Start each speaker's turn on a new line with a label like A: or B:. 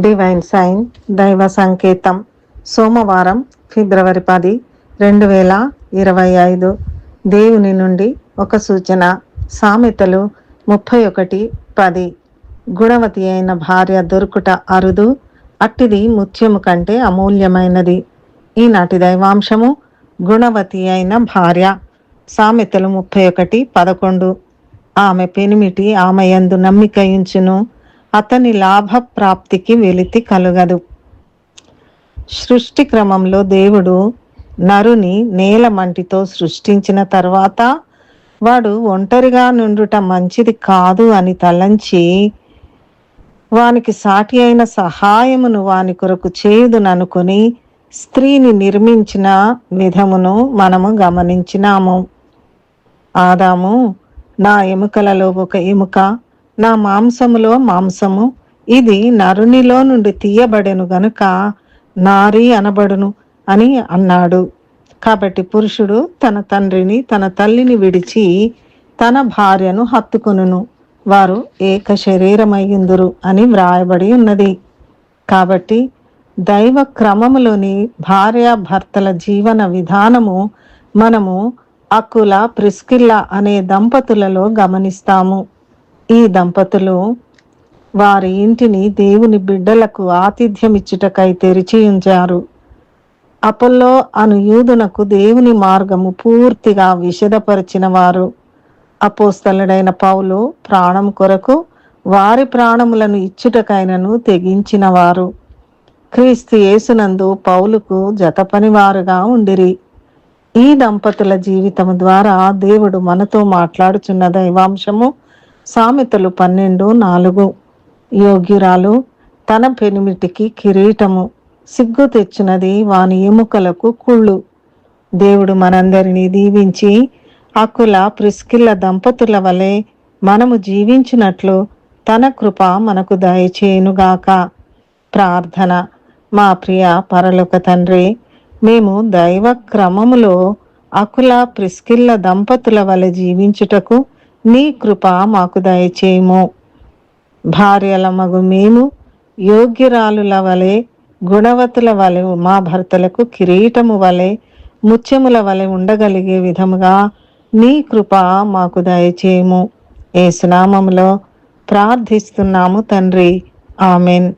A: Divine sign దైవ సంకేతం. సోమవారం ఫిబ్రవరి పది రెండు వేల ఇరవై ఐదు. దేవుని నుండి ఒక సూచన. సామెతలు ముప్పై ఒకటి పది. గుణవతి అయిన భార్య దొరుకుట అరుదు అట్టిది ముత్యము కంటే అమూల్యమైనది. ఈనాటి దైవాంశము గుణవతి అయిన భార్య. సామెతలు ముప్పై ఒకటి పదకొండు. ఆమె పెనిమిటి ఆమె యందు నమ్మికయించును. అతని లాభ ప్రాప్తికి వెలితి కలుగదు. సృష్టి క్రమంలో దేవుడు నరుని నేల మంటితో సృష్టించిన తర్వాత వాడు ఒంటరిగా నుండుట మంచిది కాదు అని తలంచి వానికి సాటి అయిన సహాయమును వాని కొరకు చేయుదుననుకొని స్త్రీని నిర్మించిన విధమును మనము గమనించినాము. ఆదాము నా ఎముకలలో ఒక ఎముక నా మాంసములో మాంసము. ఇది నరునిలో నుండి తీయబడెను గనుక నారి అనబడును అని అన్నాడు. కాబట్టి పురుషుడు తన తండ్రిని తన తల్లిని విడిచి తన భార్యను హత్తుకొనును. వారు ఏక శరీరమయ్యుందురు అని వ్రాయబడి ఉన్నది. కాబట్టి దైవ క్రమములోని భార్యాభర్తల జీవన విధానము మనము అకుల ప్రిస్కిల్ల అనే దంపతులలో గమనిస్తాము. ఈ దంపతులు వారి ఇంటిని దేవుని బిడ్డలకు ఆతిథ్యమిచ్చుటకై తెరిచి ఉంచారు. అపోల్లో అను యూదునకు దేవుని మార్గము పూర్తిగా విషదపరిచిన వారు అపోస్తలుడైన పౌలు ప్రాణం కొరకు వారి ప్రాణములను ఇచ్చుటకైనను తెగించిన వారు క్రీస్తు యేసునందు పౌలుకు జత పనివారుగా ఉండిరి. ఈ దంపతుల జీవితం ద్వారా దేవుడు మనతో మాట్లాడుచున్న దైవాంశము సామెతలు పన్నెండు నాలుగు యోగ్యురాలు తన పెనిమిటికి కిరీటము. సిగ్గు తెచ్చినది వాని ఎముకలకు కుళ్ళు. దేవుడు మనందరినీ దీవించి అకుల ప్రిస్కిల్ల దంపతుల వలె మనము జీవించినట్లు తన కృప మనకు దయచేయునుగాక. ప్రార్థన. మా ప్రియ పరలోక తండ్రి మేము దైవ క్రమములో అకుల ప్రిస్కిల్ల దంపతుల వలె జీవించుటకు నీ కృప మాకు దయచేయము. భార్యల మగు మేము యోగ్యురాలుల వలె గుణవతుల వలె మా భర్తలకు కిరీటము వలె ముత్యముల వలె ఉండగలిగే విధముగా నీ కృప మాకు దయచేయము. ఏసునామములో ప్రార్థిస్తున్నాము తండ్రి. ఆమెన్.